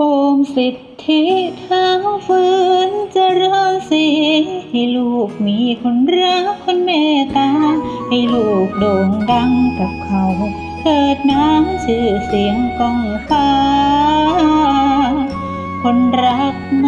โอมสิทธิเท้าฟื้นเจริญสีให้ลูกมีคนรักคนเมตตา ให้ลูกโด่งดังกับเขา เกิดน้ำชื่อเสียงก้องฟ้า คนรักน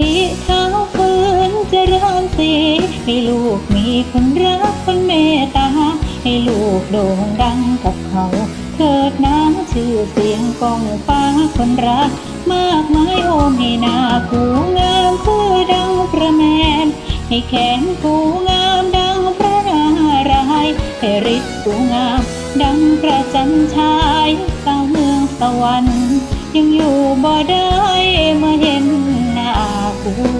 ธิเท้าฟื้นเจริญสีให้ลูกมีคนรักคนเมตตา ให้ลูกโด่งดังกับเขา เกิดน้ำชื่อเสียงกองฟ้าคนรัก มากมายโอมให้หนากูงามคือดังพระแมน ให้แขนกูงามดังพระนารายณ์ให้ฤทธิ์กูงามดังพระจันทร์ฉายสาวเมืองสวรรค์ยังอยู่บ่ได้ กู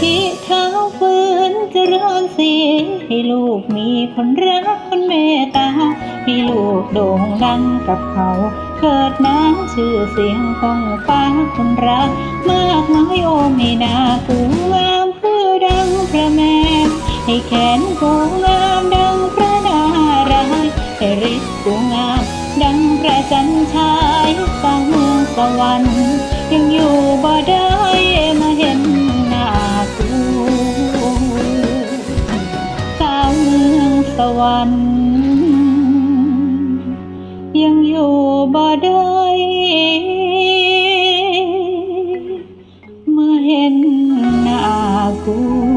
ทธิเท้าฟื้นเจริญสีให้ลูกมีคนรักคนเมตตา ให้ลูกโด่งดังกับเขา เกิดน้ำชื่อเสียงของฟ้าคนรัก มากมายโอมให้หนากูงามคือดังพระแม่ให้แขนกูงามดังพระนารายให้ฤทธิ์กูงาม ดังพระจันทรายสร้างเมืองสวรรค์ยังอยู่ 不